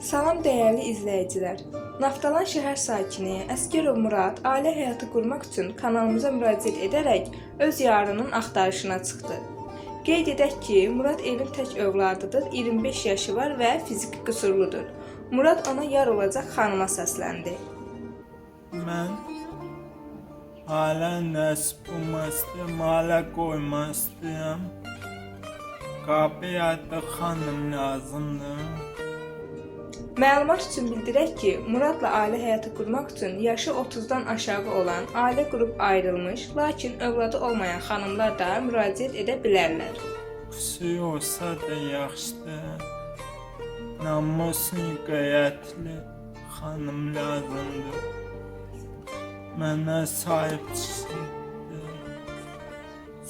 izləyicilər, Naftalan şəhər sakini Əskərov Murad ailə həyatı qurmaq üçün kanalımıza müraciət edərək öz yarının axtarışına çıxdı. Qeyd edək ki, Murad evin tək övladıdır, 25 yaşı var və fiziki qüsurludur. Murad ona yar olacaq xanıma səsləndi. Mən hala nəsib hala qoymazdım. Qapıya da xanım lazımdır. Məlumat üçün bildirək ki, Muradla ailə həyatı qurmaq üçün yaşı 30-dan aşağı olan, ailə qurub ayrılmış, lakin övladı olmayan xanımlar da müraciət edə bilərlər. Qüsur olsa da yaxşıdır. Namusun qayətli xanım lazımdır. Mənə sahib çıxsın.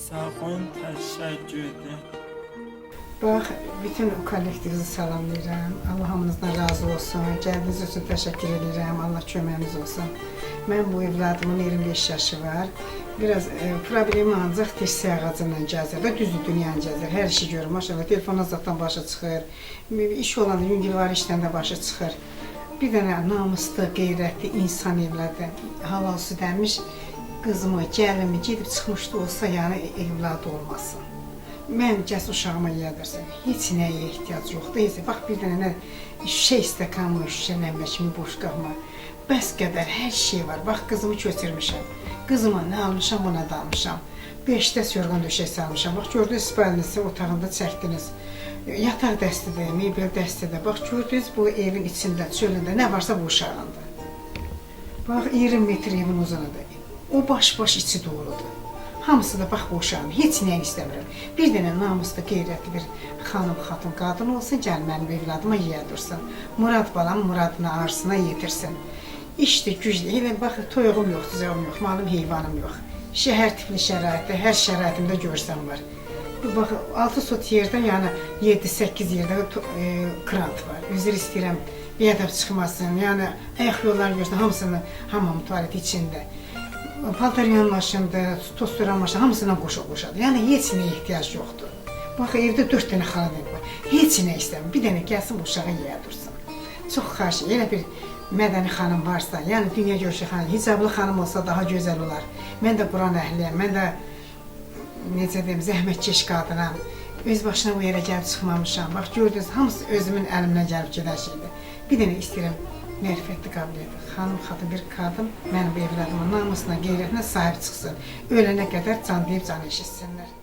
Sağ olun, təşəkkür edirəm. Bax, bütün kollektivizi salamlayıram. Allah hamınızdan razı olsun. Gəldiyiniz üçün təşəkkür edirəm. Allah köməyiniz olsun. Mən bu evladımın 25 yaşı var. Biraz e, problemi ancaq dirsə ağacından gəzir və düzdür dünyanı gəzir. Hər işi görür. Maşallah telefona zatdan başa çıxır. İş olanda yüngülvari işdən də başa çıxır. Bir dənə namuslu, qeyrətli insan evladı, halal süd əmiş qızımı, gəlimi gedib çıxmışdı olsa, yəni evladı olmasın. Mən gəz uşağıma yedirsin. Heç nəyə ehtiyac yoxdur. Heç bax bir dənə nə şüşə stəkanmı, şüşə nəmə kimi boş qalma. Bəs qədər hər şey var. Bax qızımı köçürmüşəm. Qızıma nə almışam, ona da almışam. 5 dəst yorğan döşək salmışam. Bax gördünüz spalnisi otağında çəkdiniz. Yataq dəstidir, mebel dəstidir. Bax gördünüz bu evin içində, çölündə nə varsa bu uşağındır. Bax 20 metr evin uzunluğudur. O baş-baş içi doludur. Hamısı da bax bu uşağın, heç nəyini istəmirəm. Bir dənə namuslu, qeyrətli bir xanım, xatun, qadın olsun, gəl mənim evladıma yeyə dursun. Murad balam muradını arzusuna yetirsin. İşdir, güclü. Elə bax, toyuğum yoxdur, zəvum yox, malım, heyvanım yox. Şəhər tipli şəraitdə, hər şəraitimdə görsəm var. Bax, 6 sot yerdə, yəni 7-8 yerdə e, krant var. Üzr istəyirəm, biyədəb çıxmasın. Yəni ayaq yolları görsün, hamısını hamam tualet içində. Paltaryan maşındır, tosturan maşın hamısından qoşa qoşadır. Yəni heç nəyə ehtiyac yoxdur. Bax evdə 4 dənə xaladan var. Heç nə istəmir. Bir dənə gəlsin bu uşağı yeyə dursun. Çox xahiş elə bir mədəni xanım varsa, yəni dünya görüşü xanım, hicablı xanım olsa daha gözəl olar. Mən də Quran əhliyəm. Mən də necə deyim, zəhmətkeş qadınam. Öz başına bu yerə gəlib çıxmamışam. Bax gördünüz, hamısı özümün əlimdən gəlib gedən şeydir. Bir dənə istəyirəm mərifətli qabiliyyətli xanım, xatın bir qadın mənim bu evladımın namusuna, qeyrətinə sahib çıxsın. Ölənə qədər can deyib can eşitsinlər.